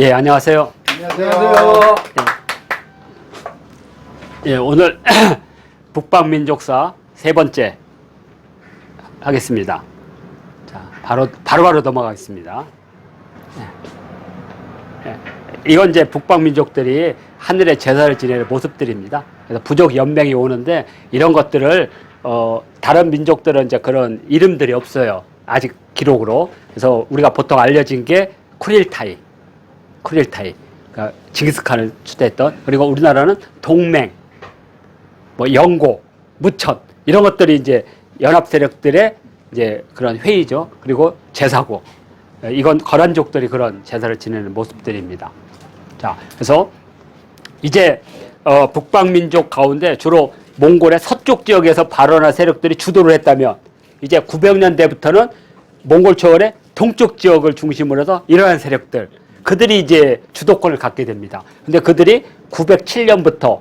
예, 안녕하세요. 안녕하세요. 예, 오늘 북방민족사 세 번째 하겠습니다. 자, 바로 바로 바로 넘어가겠습니다. 예. 예, 이건 이제 북방민족들이 하늘의 제사를 지내는 모습들입니다. 그래서 부족 연맹이 오는데 이런 것들을 어, 다른 민족들은 이제 그런 이름들이 없어요. 아직 기록으로. 그래서 우리가 보통 알려진 게 쿠릴타이, 쿠릴타이, 그러니까 징기스칸을 추대했던 그리고 우리나라는 동맹, 뭐 영고, 무천 이런 것들이 이제 연합 세력들의 이제 그런 회의죠. 그리고 제사고 이건 거란족들이 그런 제사를 지내는 모습들입니다. 자, 그래서 이제 어, 북방 민족 가운데 주로 몽골의 서쪽 지역에서 발원한 세력들이 주도를 했다면 이제 900년대부터는 몽골 초월의 동쪽 지역을 중심으로 해서 이러한 세력들 그들이 이제 주도권을 갖게 됩니다. 근데 그들이 907년부터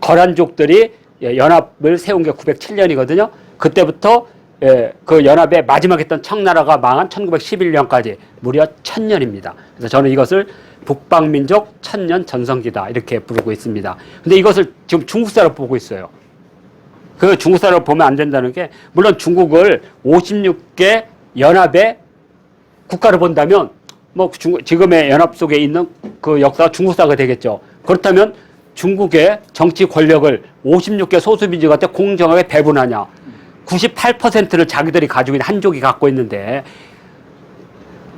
거란족들이 예, 연합을 세운 게 907년이거든요. 그때부터 예, 그 연합의 마지막 했던 청나라가 망한 1911년까지 무려 천년입니다. 그래서 저는 이것을 북방민족 천년 전성기다 이렇게 부르고 있습니다. 근데 이것을 지금 중국사로 보고 있어요. 그 중국사로 보면 안 된다는 게 물론 중국을 56개 연합의 국가로 본다면 뭐 중, 지금의 연합 속에 있는 그 역사가 중국사가 되겠죠. 그렇다면 중국의 정치 권력을 56개 소수민족한테 공정하게 배분하냐. 98%를 자기들이 가지고 있는 한족이 갖고 있는데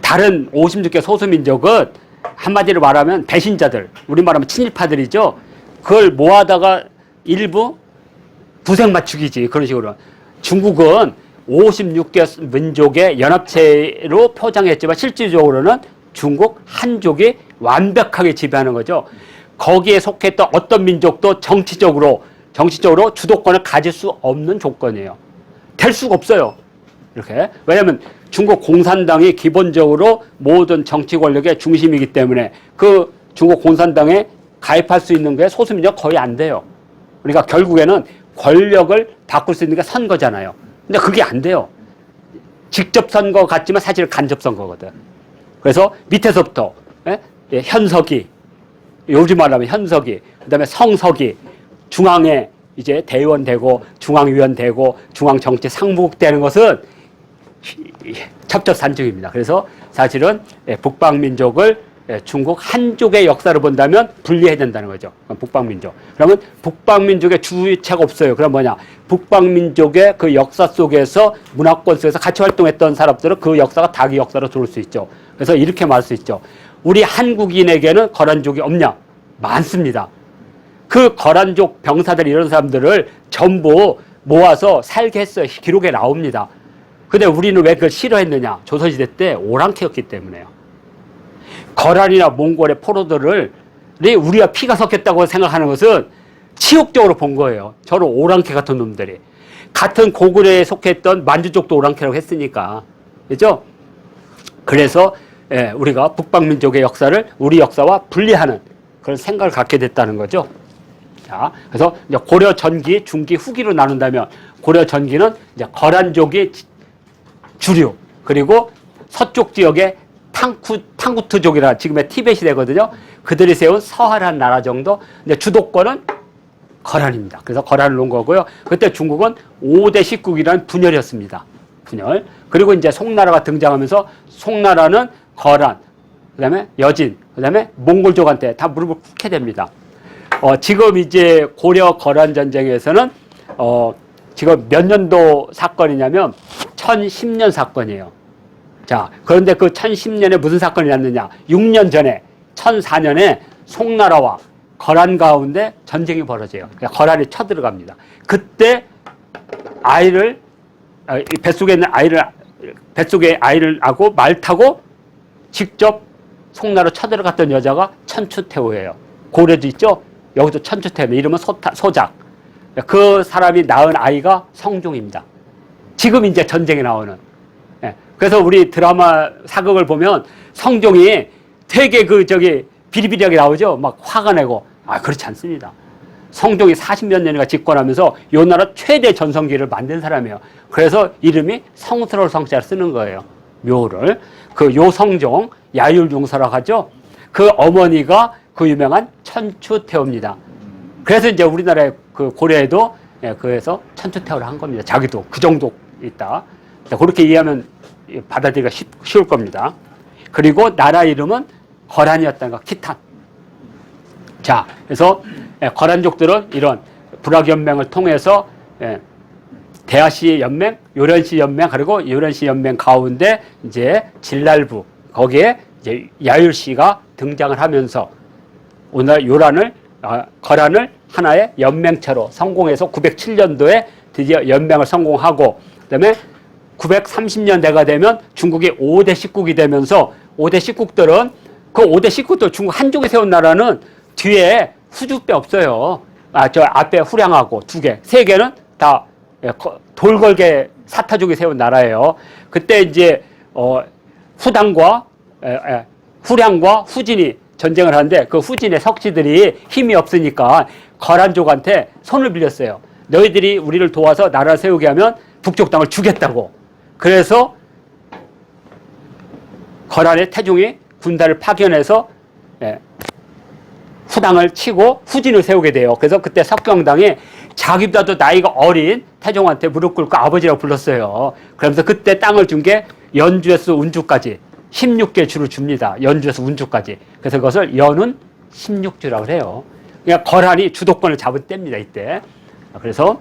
다른 56개 소수민족은 한마디로 말하면 배신자들, 우리 말하면 친일파들이죠. 그걸 모아다가 일부 부색 맞추기지 그런 식으로. 중국은 56개 민족의 연합체로 포장했지만 실질적으로는 중국 한족이 완벽하게 지배하는 거죠. 거기에 속했던 어떤 민족도 정치적으로 정치적으로 주도권을 가질 수 없는 조건이에요. 될 수가 없어요. 이렇게. 왜냐하면 중국 공산당이 기본적으로 모든 정치 권력의 중심이기 때문에 그 중국 공산당에 가입할 수 있는 게 소수민족 거의 안 돼요. 그러니까 결국에는 권력을 바꿀 수 있는 게 선거잖아요. 근데 그게 안 돼요. 직접 선거 같지만 사실 간접 선거거든. 그래서 밑에서부터 예? 예, 현석이 요즘 말하면 현석이 그다음에 성석이 중앙에 이제 대의원 되고 중앙위원 되고 중앙정치 상무국 되는 것은 첩첩산중입니다. 그래서 사실은 예, 북방민족을 예, 중국 한족의 역사를 본다면 분리해야 된다는 거죠. 북방민족. 그러면 북방민족의 주체가 없어요. 그럼 뭐냐? 북방민족의 그 역사 속에서 문화권 속에서 같이 활동했던 사람들은 그 역사가 닭이 역사로 들어올 수 있죠. 그래서 이렇게 말할 수 있죠. 우리 한국인에게는 거란족이 없냐? 많습니다. 그 거란족 병사들 이런 사람들을 전부 모아서 살게 했어요. 기록에 나옵니다. 근데 우리는 왜 그걸 싫어했느냐? 조선시대 때 오랑캐였기 때문에요. 거란이나 몽골의 포로들을 우리가 피가 섞였다고 생각하는 것은 치욕적으로 본 거예요. 저런 오랑캐 같은 놈들이. 같은 고구려에 속했던 만주족도 오랑캐라고 했으니까. 그죠? 그래서 예, 우리가 북방민족의 역사를 우리 역사와 분리하는 그런 생각을 갖게 됐다는 거죠. 자, 그래서 고려 전기, 중기, 후기로 나눈다면 고려 전기는 이제 거란족이 주류 그리고 서쪽 지역의 탕쿠 탕구트족이라 지금의 티벳이 되거든요. 그들이 세운 서하란 나라 정도. 근데 주도권은 거란입니다. 그래서 거란을 놓은 거고요. 그때 중국은 5대 19기라는 분열이었습니다. 분열. 그리고 이제 송나라가 등장하면서 송나라는 거란, 그 다음에 여진, 그 다음에 몽골족한테 다 무릎을 꿇게 됩니다. 어, 지금 이제 고려 거란 전쟁에서는 어, 지금 몇 년도 사건이냐면 1010년 사건이에요. 자, 그런데 그 1010년에 무슨 사건이 났느냐? 6년 전에 1004년에 송나라와 거란 가운데 전쟁이 벌어져요. 그러니까 거란이 쳐들어갑니다. 그때 아이를 아, 뱃속에 있는 아이를 뱃속에 아이를 하고 말 타고 직접 송나라 쳐들어갔던 여자가 천추태후예요. 고려도 있죠? 여기도 천추태후 이름은 소타, 소작. 그 사람이 낳은 아이가 성종입니다. 지금 이제 전쟁에 나오는. 예. 그래서 우리 드라마 사극을 보면 성종이 되게 그 저기 비리비리하게 나오죠. 막 화가 내고. 아, 그렇지 않습니다. 성종이 40몇 년이나 집권하면서 요 나라 최대 전성기를 만든 사람이에요. 그래서 이름이 성스러울 성자를 쓰는 거예요. 묘를. 그 요성종, 야율용서라고 하죠. 그 어머니가 그 유명한 천추태호입니다. 그래서 이제 우리나라의 그 고려에도 예, 그래서 천추태호를 한 겁니다. 자기도 그 정도 있다. 자, 그렇게 이해하면 받아들이기가 쉽, 쉬울 겁니다. 그리고 나라 이름은 거란이었다는 거, 키탄. 자, 그래서 예, 거란족들은 이런 불학연맹을 통해서 예, 대하시 연맹, 요련시 연맹, 그리고 요련시 연맹 가운데 이제 진랄부, 거기에 이제 야율시가 등장을 하면서 오늘 요란을, 아, 거란을 하나의 연맹체로 성공해서 907년도에 드디어 연맹을 성공하고, 그 다음에 930년대가 되면 중국이 5대 식국이 되면서 5대 식국들은 그 5대 식국들 중국 한쪽에 세운 나라는 뒤에 후주뼈 없어요. 아, 저 앞에 후량하고 두 개, 세 개는 다 예, 거- 돌걸개 사타족이 세운 나라예요. 그때 이제 어, 후당과 에, 에, 후량과 후진이 전쟁을 하는데 그 후진의 석지들이 힘이 없으니까 거란족한테 손을 빌렸어요. 너희들이 우리를 도와서 나라 세우게 하면 북쪽 땅을 주겠다고. 그래서 거란의 태종이 군단을 파견해서 예, 후당을 치고 후진을 세우게 돼요. 그래서 그때 석경당이 자기보다도 나이가 어린 태종한테 무릎 꿇고 아버지라고 불렀어요. 그러면서 그때 땅을 준 게 연주에서 운주까지 16개 주를 줍니다. 연주에서 운주까지. 그래서 그것을 연운 16주라고 해요. 그러니까 거란이 주도권을 잡은 때입니다. 이때. 그래서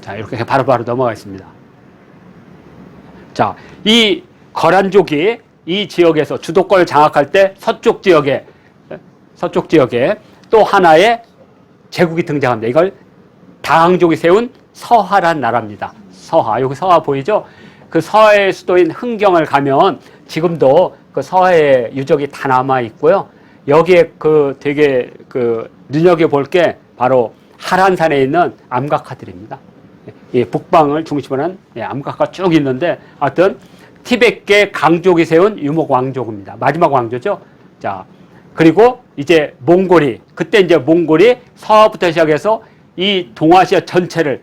자 이렇게 바로바로 넘어가겠습니다. 자, 이 거란족이 이 지역에서 주도권을 장악할 때 서쪽 지역에 서쪽 지역에 또 하나의 제국이 등장합니다. 이걸 다항족이 세운 서하란 나라입니다. 서하. 여기 서하 보이죠? 그 서하의 수도인 흥경을 가면 지금도 그 서하의 유적이 다 남아 있고요. 여기에 그 되게 그 눈여겨 볼 게 바로 하란산에 있는 암각화들입니다. 이 북방을 중심으로 한 예, 암각화 쭉 있는데 하여튼 티벳계 강족이 세운 유목 왕족입니다. 마지막 왕조죠. 자, 그리고 이제 몽골이 그때 이제 몽골이 서부터 시작해서 이 동아시아 전체를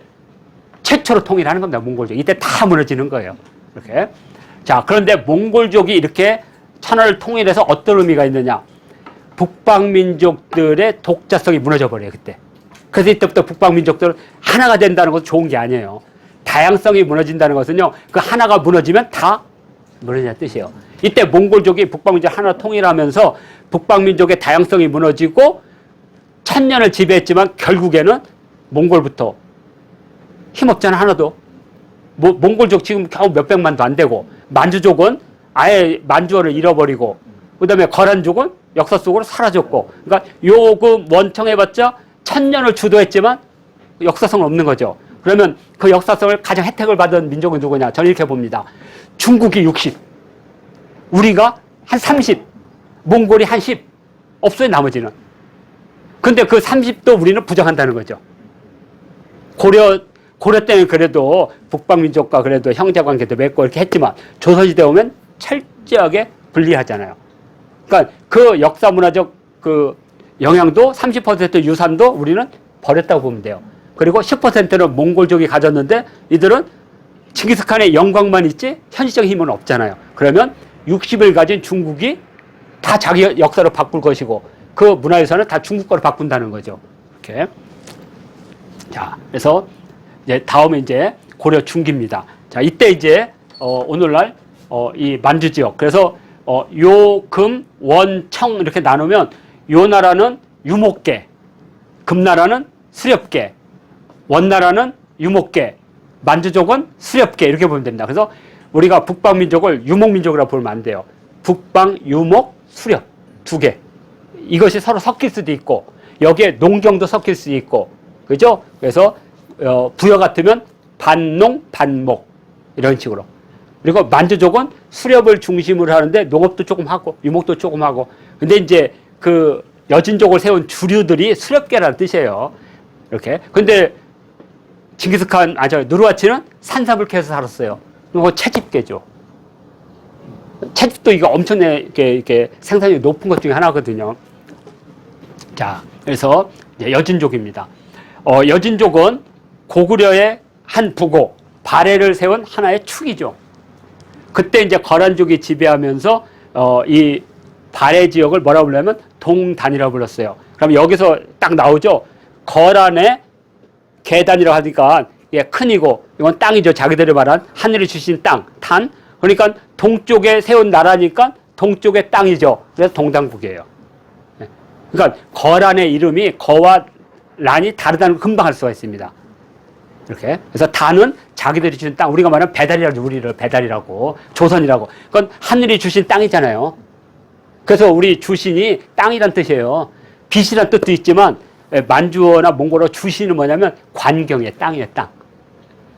최초로 통일하는 겁니다. 몽골족. 이때 다 무너지는 거예요. 이렇게. 자, 그런데 몽골족이 이렇게 천하를 통일해서 어떤 의미가 있느냐? 북방 민족들의 독자성이 무너져 버려요, 그때. 그래서 이때부터 북방민족들은 하나가 된다는 것은 좋은 게 아니에요. 다양성이 무너진다는 것은요, 그 하나가 무너지면 다 무너진다는 뜻이에요. 이때 몽골족이 북방민족 하나 통일하면서 북방민족의 다양성이 무너지고 천년을 지배했지만 결국에는 몽골부터 힘없잖아, 하나도. 뭐, 몽골족 지금 겨우 몇백만도 안 되고, 만주족은 아예 만주어를 잃어버리고, 그 다음에 거란족은 역사 속으로 사라졌고, 그러니까 요그 원청해봤자 천년을 주도했지만 역사성 은 없는 거죠. 그러면 그 역사성을 가장 혜택을 받은 민족은 누구냐? 저는 이렇게 봅니다. 중국이 60, 우리가 한 30, 몽골이 한 10, 없어요, 나머지는. 근데 그 30도 우리는 부정한다는 거죠. 고려, 고려 때는 그래도 북방민족과 그래도 형제 관계도 맺고 이렇게 했지만 조선시대 오면 철저하게 분리하잖아요. 그러니까 그 역사 문화적 그 영향도 30% 유산도 우리는 버렸다고 보면 돼요. 그리고 10%는 몽골족이 가졌는데 이들은 칭기스칸의 영광만 있지 현실적 힘은 없잖아요. 그러면 60을 가진 중국이 다 자기 역사로 바꿀 것이고 그 문화유산을 다 중국 거로 바꾼다는 거죠. 이렇게. 자, 그래서 이제 다음에 이제 고려 중기입니다. 자, 이때 이제 어, 오늘날 어, 이 만주 지역 그래서 어, 요, 금, 원, 청 이렇게 나누면 요 나라는 유목계, 금나라는 수렵계, 원나라는 유목계, 만주족은 수렵계 이렇게 보면 됩니다. 그래서 우리가 북방 민족을 유목 민족이라고 보면 안 돼요. 북방, 유목, 수렵 두 개. 이것이 서로 섞일 수도 있고 여기에 농경도 섞일 수 있고 그죠? 그래서 어, 부여 같으면 반농, 반목 이런 식으로. 그리고 만주족은 수렵을 중심으로 하는데 농업도 조금 하고 유목도 조금 하고 근데 이제 그 여진족을 세운 주류들이 수렵계라는 뜻이에요. 이렇게. 근데 징기스칸 아저 누르하치는 산삼을 캐서 살았어요. 이거 채집계죠. 채집도 이거 엄청나게 이렇게, 생산이 높은 것 중에 하나거든요. 자, 그래서 여진족입니다. 어, 여진족은 고구려의 한 부고 발해를 세운 하나의 축이죠. 그때 이제 거란족이 지배하면서 어, 이 발해 지역을 뭐라고 불냐면 동단이라고 불렀어요. 그럼 여기서 딱 나오죠. 거란의 계단이라고 하니까 예, 큰이고 이건 땅이죠. 자기들이 말한 하늘이 주신 땅, 탄. 그러니까 동쪽에 세운 나라니까 동쪽의 땅이죠. 그래서 동당국이에요. 예. 그러니까 거란의 이름이 거와 란이 다르다는 걸 금방 알 수가 있습니다. 이렇게. 그래서 단은 자기들이 주신 땅, 우리가 말하는 배달이라고, 우리를 배달이라고, 조선이라고. 그건 하늘이 주신 땅이잖아요. 그래서 우리 주신이 땅이란 뜻이에요. 빛이란 뜻도 있지만, 예, 만주어나 몽골어 주신은 뭐냐면 관경의 땅이에요, 땅.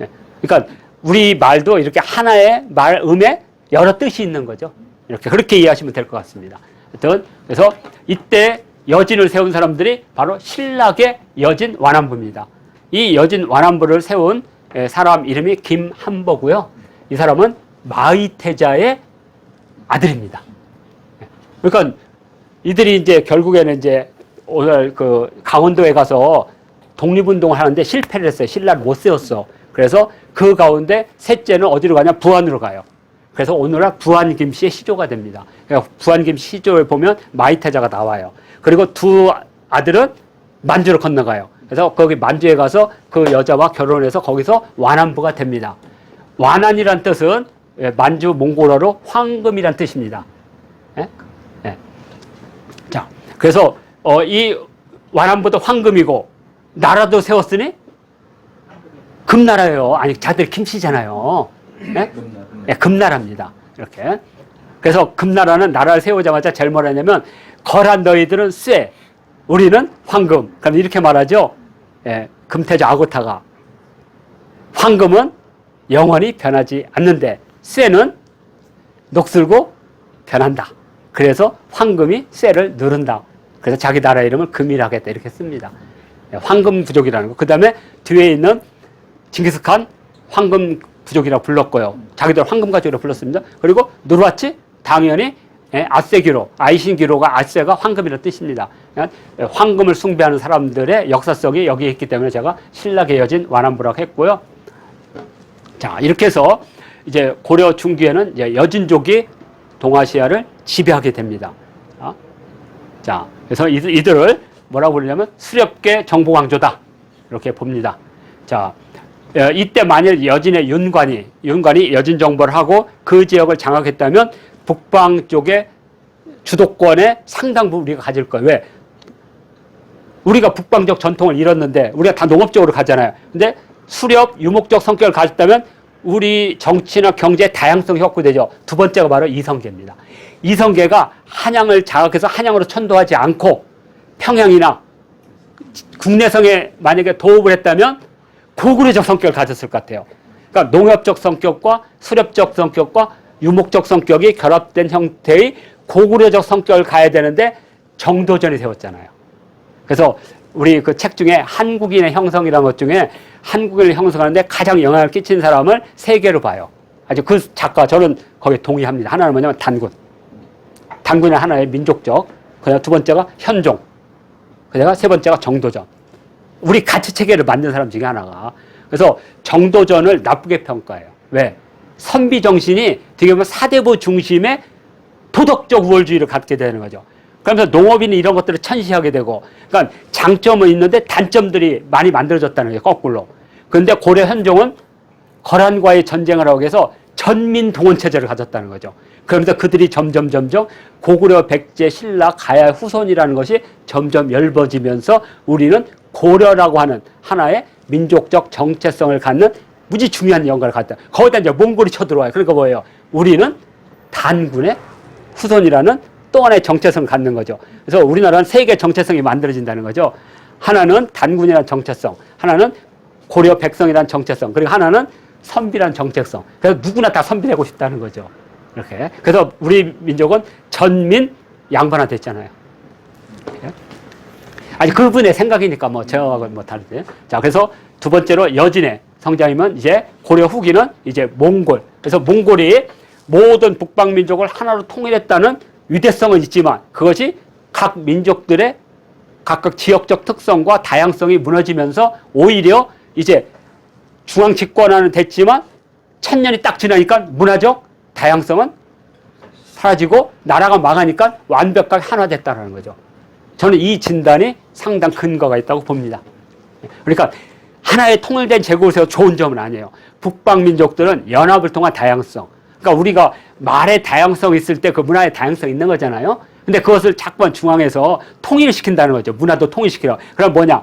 예. 그러니까 우리 말도 이렇게 하나의 말, 음에 여러 뜻이 있는 거죠. 이렇게, 그렇게 이해하시면 될 것 같습니다. 하여튼, 그래서 이때 여진을 세운 사람들이 바로 신락의 여진 완안부입니다. 이 여진 완안부를 세운 에, 사람 이름이 김한보고요. 이 사람은 마의태자의 아들입니다. 그러니까 이들이 이제 결국에는 이제 오늘 그 강원도에 가서 독립운동을 하는데 실패를 했어요. 신라를 못 세웠어. 그래서 그 가운데 셋째는 어디로 가냐? 부안으로 가요. 그래서 오늘날 부안 김씨의 시조가 됩니다. 그러니까 부안 김씨 시조에 보면 마이태자가 나와요. 그리고 두 아들은 만주로 건너가요. 그래서 거기 만주에 가서 그 여자와 결혼해서 거기서 완안부가 됩니다. 완안이란 뜻은 예, 만주 몽골어로 황금이란 뜻입니다. 그래서 어, 이 완안부도 황금이고 나라도 세웠으니 금나라예요. 아니 자들 김씨잖아요. 예? 예, 금나라입니다. 이렇게. 그래서 금나라는 나라를 세우자마자 제일 뭐라 했냐면 거란 너희들은 쇠, 우리는 황금. 그럼 이렇게 말하죠. 예, 금태자 아고타가 황금은 영원히 변하지 않는데 쇠는 녹슬고 변한다. 그래서 황금이 쇠를 누른다. 그래서 자기 나라 이름을 금이라 하겠다 이렇게 씁니다. 예, 황금 부족이라는 거. 그 다음에 뒤에 있는 징기스칸 황금 부족이라고 불렀고요. 자기들 황금 가족이라고 불렀습니다. 그리고 누르와치 당연히 예, 아세기로, 아이신기로가 아세가 황금이라는 뜻입니다. 그러니까 황금을 숭배하는 사람들의 역사성이 여기에 있기 때문에 제가 신라계 여진 완안부라고 했고요. 자, 이렇게 해서 이제 고려 중기에는 여진족이 동아시아를 지배하게 됩니다. 자, 자, 그래서 이들, 이들을 뭐라고 부르냐면 수렵계 정보왕조다. 이렇게 봅니다. 자, 어, 이때 만일 여진의 윤관이, 윤관이 여진 정보를 하고 그 지역을 장악했다면 북방 쪽에 주도권의 상당 부분 우리가 가질 거예요. 왜? 우리가 북방적 전통을 잃었는데 우리가 다 농업적으로 가잖아요. 근데 수렵, 유목적 성격을 가졌다면 우리 정치나 경제 다양성이 확보되죠. 두 번째가 바로 이성계입니다. 이성계가 한양을 장악해서 한양으로 천도하지 않고 평양이나 국내성에 만약에 도읍을 했다면 고구려적 성격을 가졌을 것 같아요. 그러니까 농업적 성격과 수렵적 성격과 유목적 성격이 결합된 형태의 고구려적 성격을 가야 되는데 정도전이 세웠잖아요. 그래서 우리 그 책 중에 한국인의 형성이라는 것 중에 한국인을 형성하는데 가장 영향을 끼친 사람을 세 개로 봐요. 아주 그 작가 저는 거기에 동의합니다. 하나는 뭐냐면 단군. 단군의 하나의 민족적. 그다음 두 번째가 현종. 그다음 세 번째가 정도전. 우리 가치 체계를 만든 사람 중에 하나가. 그래서 정도전을 나쁘게 평가해요. 왜? 선비 정신이 되게 보면 사대부 중심의 도덕적 우월주의를 갖게 되는 거죠. 그러면서 농업인이 이런 것들을 천시하게 되고, 그러니까 장점은 있는데 단점들이 많이 만들어졌다는 거예요, 거꾸로. 그런데 고려 현종은 거란과의 전쟁을 하기 위해서 전민 동원 체제를 가졌다는 거죠. 그러면서 그들이 점점 점점 고구려 백제 신라 가야 후손이라는 것이 점점 엷어지면서 우리는 고려라고 하는 하나의 민족적 정체성을 갖는 무지 중요한 영광을 갖다. 거기다 이제 몽골이 쳐들어와요. 그러니까 뭐예요? 우리는 단군의 후손이라는 또 하나의 정체성을 갖는 거죠. 그래서 우리나라는 세 개의 정체성이 만들어진다는 거죠. 하나는 단군이라는 정체성, 하나는 고려 백성이라는 정체성, 그리고 하나는 선비라는 정체성. 그래서 누구나 다 선비되고 싶다는 거죠. 이렇게. 그래서 우리 민족은 전민 양반화 됐잖아요. 이렇게. 아니 그분의 생각이니까 뭐 저하고 뭐 다르지. 자 그래서 두 번째로 여진의 성장이면 이제 고려 후기는 이제 몽골. 그래서 몽골이 모든 북방 민족을 하나로 통일했다는 위대성은 있지만 그것이 각 민족들의 각각 지역적 특성과 다양성이 무너지면서 오히려 이제 중앙 집권화는 됐지만 천년이 딱 지나니까 문화적 다양성은 사라지고 나라가 망하니까 완벽하게 하나 됐다는 거죠. 저는 이 진단이 상당 근거가 있다고 봅니다. 그러니까 하나의 통일된 세워 좋은 점은 아니에요. 북방 민족들은 연합을 통한 다양성. 그러니까 우리가 말의 다양성 있을 때 그 문화의 다양성 있는 거잖아요. 근데 그것을 자꾸만 중앙에서 통일을 시킨다는 거죠. 문화도 통일시키라. 그럼 뭐냐?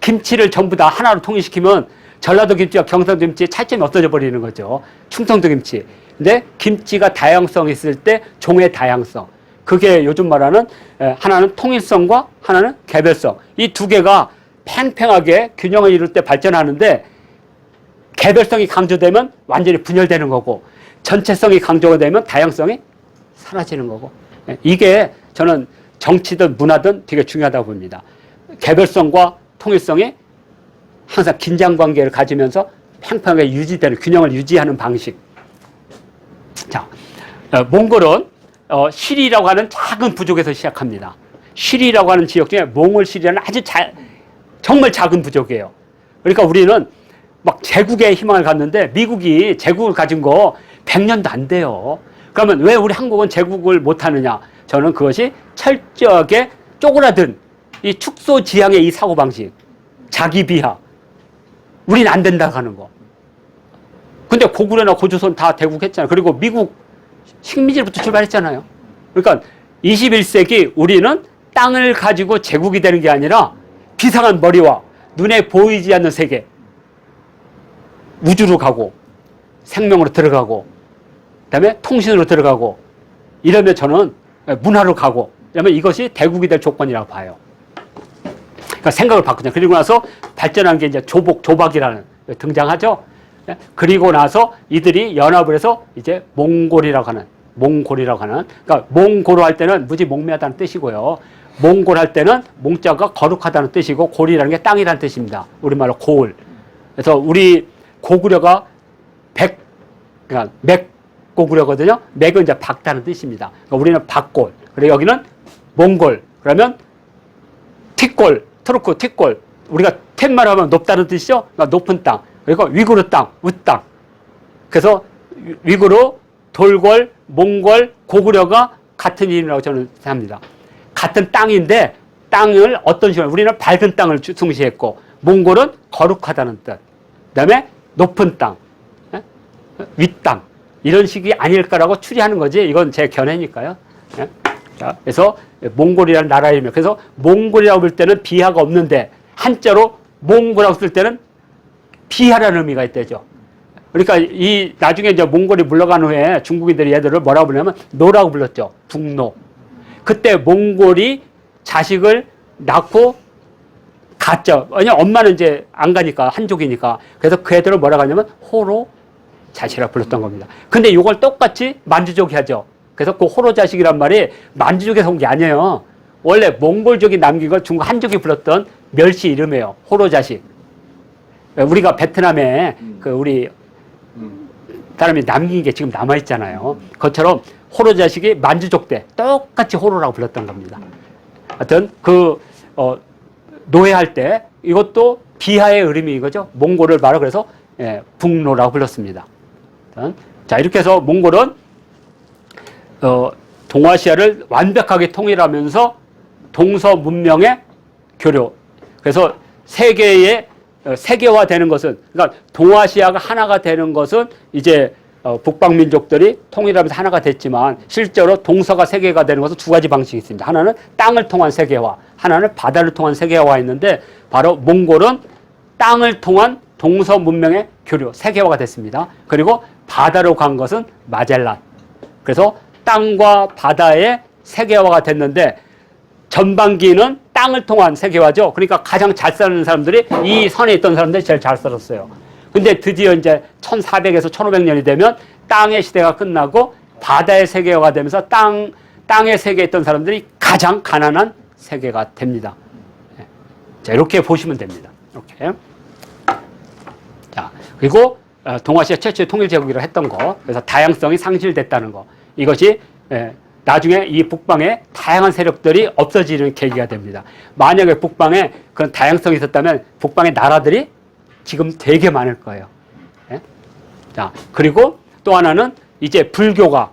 김치를 전부 다 하나로 통일시키면 전라도 김치와 경상도 김치의 차이점이 없어져 버리는 거죠. 충청도 김치. 근데 김치가 다양성 있을 때 종의 다양성. 그게 요즘 말하는 에, 하나는 통일성과 하나는 개별성. 이 두 개가 팽팽하게 균형을 이룰 때 발전하는데 개별성이 강조되면 완전히 분열되는 거고 전체성이 강조가 되면 다양성이 사라지는 거고 예, 이게 저는 정치든 문화든 되게 중요하다고 봅니다. 개별성과 통일성이 항상 긴장 관계를 가지면서 팽팽하게 유지되는 균형을 유지하는 방식. 자, 어, 몽골은 어, 시리라고 하는 작은 부족에서 시작합니다. 시리라고 하는 지역 중에 몽골 시리라는 아주 자, 정말 작은 부족이에요. 그러니까 우리는 막 제국의 희망을 갖는데 미국이 제국을 가진 거 100년도 안 돼요. 그러면 왜 우리 한국은 제국을 못 하느냐? 저는 그것이 철저하게 쪼그라든 이 축소 지향의 이 사고방식, 자기 비하. 우린 안 된다 하는 거. 근데 고구려나 고조선 다 대국했잖아요. 그리고 미국 식민지부터 출발했잖아요. 그러니까 21세기 우리는 땅을 가지고 제국이 되는 게 아니라 비상한 머리와 눈에 보이지 않는 세계, 우주로 가고 생명으로 들어가고 그다음에 통신으로 들어가고 이러면 저는 문화로 가고 그러면 이것이 대국이 될 조건이라고 봐요. 그러니까 생각을 바꾸자. 그리고 나서 발전한 게 이제 조복, 조박이라는 게 등장하죠. 예? 그리고 나서 이들이 연합을 해서 이제 몽골이라고 하는 몽골이라고 하는 그러니까 몽고로 할 때는 무지 목매하다는 뜻이고요. 몽골 할 때는 몽자가 거룩하다는 뜻이고 골이라는 게 땅이라는 뜻입니다. 우리말로 고을. 그래서 우리 고구려가 백 그러니까 맥고구려거든요. 맥은 이제 박다는 뜻입니다. 그러니까 우리는 박골. 그리고 여기는 몽골. 그러면 티골, 트루크 티골. 우리가 툇말 하면 높다는 뜻이죠. 그러니까 높은 땅. 그리고 위구르 땅, 우땅. 그래서 위- 위구르, 돌골, 몽골, 고구려가 같은 이름이라고 저는 생각합니다. 같은 땅인데 땅을 어떤 식으로 우리는 밝은 땅을 주- 중시했고 몽골은 거룩하다는 뜻. 그다음에 높은 땅, 예? 윗땅 이런 식이 아닐까라고 추리하는 거지. 이건 제 견해니까요. 예? 자, 그래서 몽골이라는 나라 이름. 그래서 몽골이라고 볼 때는 비하가 없는데 한자로 몽골이라고 쓸 때는 비하라는 의미가 있대죠. 그러니까 이 나중에 이제 몽골이 물러간 후에 중국인들이 얘들을 뭐라고 부르냐면 노라고 불렀죠. 북노. 그때 몽골이 자식을 낳고 갔죠. 왜냐 엄마는 이제 안 가니까 한족이니까. 그래서 그 애들을 뭐라고 하냐면 호로 자식이라 불렀던 겁니다. 근데 이걸 똑같이 만주족이 하죠. 그래서 그 호로 자식이란 말이 만주족에서 온 게 아니에요. 원래 몽골족이 남긴 걸 중국 한족이 불렀던 멸시 이름이에요. 호로 자식. 우리가 베트남에 그 우리 사람이 남긴 게 지금 남아 있잖아요. 그것처럼 호로 자식이 만주족 때 똑같이 호로라고 불렀던 겁니다. 하여튼 그 어, 노예할 때 이것도 비하의 의미인 거죠. 몽골을 말하 그래서 예, 북노라고 불렀습니다. 자 이렇게 해서 몽골은 어, 동아시아를 완벽하게 통일하면서 동서 문명의 교류. 그래서 세계의 어, 세계화 되는 것은 그러니까 동아시아가 하나가 되는 것은 이제 어, 북방 민족들이 통일하면서 하나가 됐지만 실제로 동서가 세계가 되는 것은 두 가지 방식이 있습니다. 하나는 땅을 통한 세계화, 하나는 바다를 통한 세계화가 있는데 바로 몽골은 땅을 통한 동서 문명의 교류, 세계화가 됐습니다. 그리고 바다로 간 것은 마젤란. 그래서 땅과 바다의 세계화가 됐는데 전반기는 땅을 통한 세계화죠. 그러니까 가장 잘 사는 사람들이 이 선에 있던 사람들이 제일 잘 살았어요. 근데 드디어 이제 1400에서 1500년이 되면 땅의 시대가 끝나고 바다의 세계화가 되면서 땅, 땅의 세계에 있던 사람들이 가장 가난한 세계가 됩니다. 예. 자, 이렇게 보시면 됩니다. 이렇게. 자, 그리고 어, 동아시아 최초의 통일제국이라고 했던 거, 그래서 다양성이 상실됐다는 거, 이것이 예, 나중에 이 북방에 다양한 세력들이 없어지는 계기가 됩니다. 만약에 북방에 그런 다양성이 있었다면 북방의 나라들이 지금 되게 많을 거예요. 예? 자, 그리고 또 하나는 이제 불교가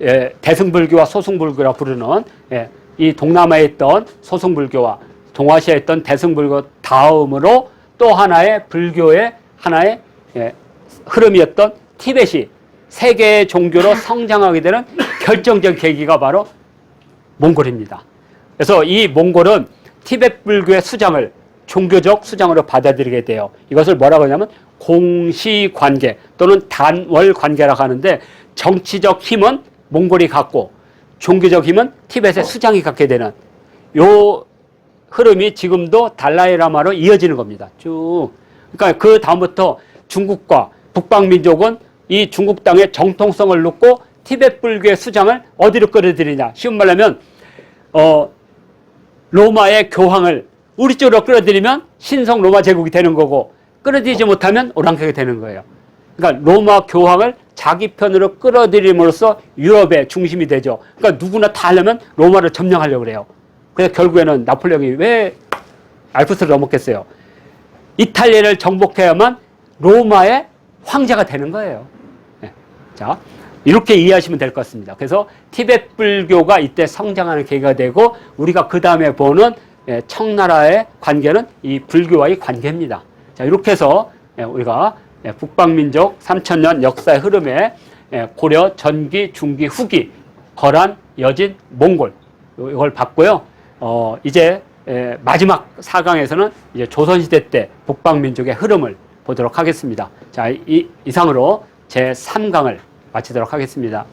예, 대승불교와 소승불교라 부르는 예, 이 동남아에 있던 소승불교와 동아시아에 있던 대승불교 다음으로 또 하나의 불교의 하나의 예, 흐름이었던 티벳이 세계의 종교로 성장하게 되는 결정적 계기가 바로 몽골입니다. 그래서 이 몽골은 티벳 불교의 수장을 종교적 수장으로 받아들이게 돼요. 이것을 뭐라고 하냐면 공시 관계 또는 단월 관계라고 하는데 정치적 힘은 몽골이 갖고 종교적 힘은 티벳의 수장이 갖게 되는 요 흐름이 지금도 달라이라마로 이어지는 겁니다. 쭉. 그러니까 그 다음부터 중국과 북방 민족은 이 중국 땅의 정통성을 놓고 티벳 불교의 수장을 어디로 끌어들이냐. 쉬운 말로 하면 어, 로마의 교황을 우리 쪽으로 끌어들이면 신성 로마 제국이 되는 거고 끌어들이지 못하면 오랑캐가 되는 거예요. 그러니까 로마 교황을 자기 편으로 끌어들임으로써 유럽의 중심이 되죠. 그러니까 누구나 다 하려면 로마를 점령하려고 그래요. 그래서 결국에는 나폴레옹이 왜 알프스를 넘었겠어요? 이탈리아를 정복해야만 로마의 황제가 되는 거예요. 네. 자, 이렇게 이해하시면 될 것 같습니다. 그래서 티벳 불교가 이때 성장하는 계기가 되고 우리가 그 다음에 보는 예, 청나라의 관계는 이 불교와의 관계입니다. 자, 이렇게 해서 예, 우리가 예, 북방민족 3천년 역사의 흐름에 예, 고려, 전기, 중기, 후기, 거란, 여진, 몽골 요- 이걸 봤고요. 어, 이제 예, 마지막 4강에서는 이제 조선시대 때 북방민족의 흐름을 보도록 하겠습니다. 자, 이, 이상으로 제 3강을 마치도록 하겠습니다.